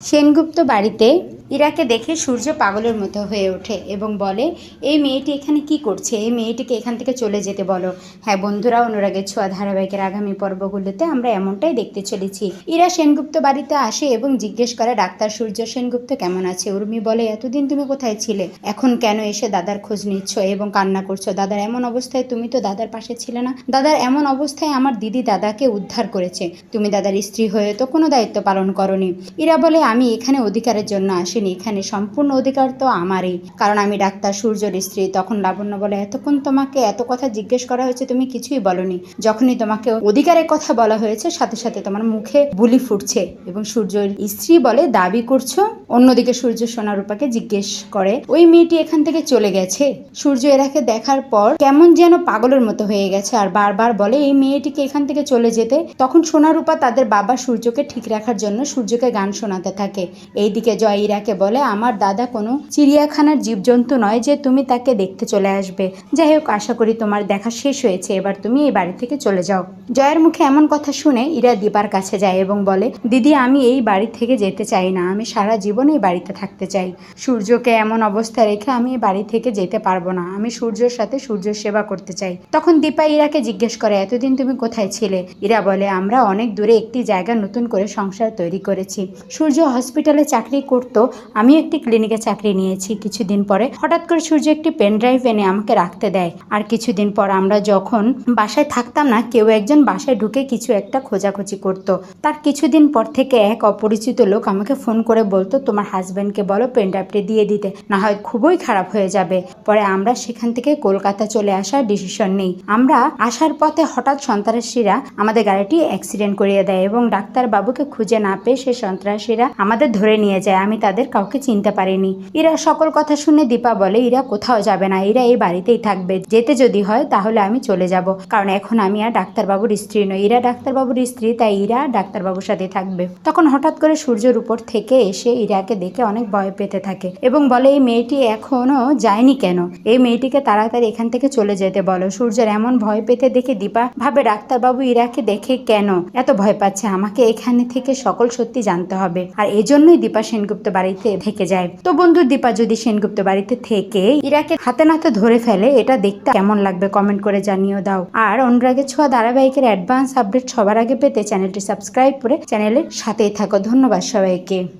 সেনগুপ্ত বাড়িতে ইরাকে দেখে সূর্য পাগলের মতো হয়ে ওঠে এবং বলে, এই মেয়েটি এখানে কি করছে? এই মেয়েটিকে এখান থেকে চলে যেতে বলো। হ্যাঁ বন্ধুরা, অনুরাগের ছোঁয়া ধারাবাহিকের আগামী পর্বগুলোতে আমরা এমনটাই দেখতে চলেছি। ইরা সেনগুপ্ত বাড়িতে আসে এবং জিজ্ঞেস করে, ডাক্তার সূর্য সেনগুপ্ত কেমন আছে? উর্মি বলে, এতদিন তুমি কোথায় ছিলে? এখন কেন এসে দাদার খোঁজ নিচ্ছ এবং কান্না করছ? দাদার এমন অবস্থায় তুমি তো দাদার পাশে ছিলে না। দাদার এমন অবস্থায় আমার দিদি দাদাকে উদ্ধার করেছে। তুমি দাদার স্ত্রী হয়ে তো কোনো দায়িত্ব পালন করনি। ইরা বলে আমি এখানে অধিকারের জন্য আসিনি। এখানে সম্পূর্ণ অধিকার তো আমারই। কারণ আমি ডাক্তার সূর্যর স্ত্রী, তখন লাবণ্য বলে, এতক্ষণ তোমাকে এত কথা জিজ্ঞেস করা হয়েছে, তুমি কিছুই বলনি। যখনই তোমাকে অধিকারের কথা বলা হয়েছে, সাথে সাথে তোমার মুখে বুলি ফুটছে এবং সূর্যর স্ত্রী বলে, দাবি করছ? অন্যদিকে সূর্য সোনারূপাকে জিজ্ঞেস করে, ওই মেয়েটি এখান থেকে চলে গেছে? সূর্য এরাকে দেখার পর কেমন যেন পাগলের মতো হয়ে গেছে আর বারবার বলে, এই মেয়েটিকে এখান থেকে চলে যেতে। তখন সোনারূপা তাদের বাবা সূর্যকে ঠিক রাখার জন্য সূর্যকে গান শোনাতে থাকে। এইদিকে জয় ইরাকে বলে, আমার দাদা কোনো চিড়িয়াখানার জীবজন্তু নয় যে তুমি তাকে দেখতে চলে আসবে। যাই হোক, আশা করি তোমার দেখা শেষ হয়েছে। এবার তুমি এই বাড়ি থেকে চলে যাও। জয়ের মুখে এমন কথা শুনে ইরা দীপার কাছে যায় এবং বলে, দিদি, আমি এই বাড়ি থেকে যেতে চাই না। আমি সারা জীবন এই বাড়িতে থাকতে চাই। সূর্যকে এমন অবস্থায় রেখে আমি এই বাড়ি থেকে যেতে পারব না। আমি সূর্যর সাথে সূর্যর সেবা করতে চাই। তখন দীপা ইরাকে জিজ্ঞেস করে, এতদিন তুমি কোথায় ছিলে? ইরা বলে, আমরা অনেক দূরে একটি জায়গা নতুন করে সংসার তৈরি করেছি। সূর্য হসপিটালে চাকরি করত, আমি একটি ক্লিনিকে চাকরি নিয়েছি কিছুদিন পরে। হঠাৎ করে সূর্য একটি পেন ড্রাইভ এনে আমাকে রাখতে দেয়। আর কিছুদিন পর আমরা যখন বাসায় থাকতাম না, কেউ একজন বাসায় ঢুকে কিছু একটা খোঁজাখুঁজি করত। তার কিছুদিন পর থেকে এক অপরিচিত লোক আমাকে ফোন করে বলতো, তোমার হাজব্যান্ডকে বলো পেন ড্রাইভটি দিয়ে দিতে, না হয় খুবই খারাপ হয়ে যাবে। পরে আমরা সেখান থেকে কলকাতা চলে আসার ডিসিশন নেই। আমরা আসার পথে হঠাৎ সন্ত্রাসীরা আমাদের গাড়িটি অ্যাক্সিডেন্ট করিয়ে দেয় এবং ডাক্তার বাবুকে খুঁজে না পেয়ে সে সন্ত্রাসীরা আমাদের ধরে নিয়ে যায়, আমি তাদের কাউকে চিনতে পারিনি। এরা সকল কথা শুনে দীপা বলে এরা কোথাও যাবে না এরা এই বাড়িতেই থাকবে। যেতে যদি হয়, তাহলে আমি চলে যাব। কারণ এখন আমি আর ডাক্তারবাবুর স্ত্রী নই। এরা ডাক্তারবাবুর স্ত্রী, তাই ইরা ডাক্তারবাবুর সাথে থাকবে। তখন হঠাৎ করে সূর্যের উপর থেকে এসে ইরাকে দেখে অনেক ভয় পেতে থাকে এবং বলে, এই মেয়েটি এখনও যায়নি কেন? এই মেয়েটিকে তাড়াতাড়ি এখান থেকে চলে যেতে বলো। সূর্যের এমন ভয় পেতে দেখে দীপা ভাবে, ডাক্তারবাবু ইরাকে দেখে কেন? এত ভয় পাচ্ছে আমাকে এখানে থেকে সকল সত্যি জানতে হবে। আর এজন্যই দীপা সেনগুপ্ত বাড়িতে থেকে যায়। তো বন্ধু, দীপা যদি সেনগুপ্ত বাড়িতে থেকে ইরাকে হাতে নাতে ধরে ফেলে, এটা দেখতে কেমন লাগবে কমেন্ট করে জানিয়ে দাও। আর অনুরাগের ছোঁয়া ধারাবাহিকের অ্যাডভান্স আপডেট সবার আগে পেতে চ্যানেলটি সাবস্ক্রাইব করে চ্যানেলের সাথেই থাকো। ধন্যবাদ সবাইকে।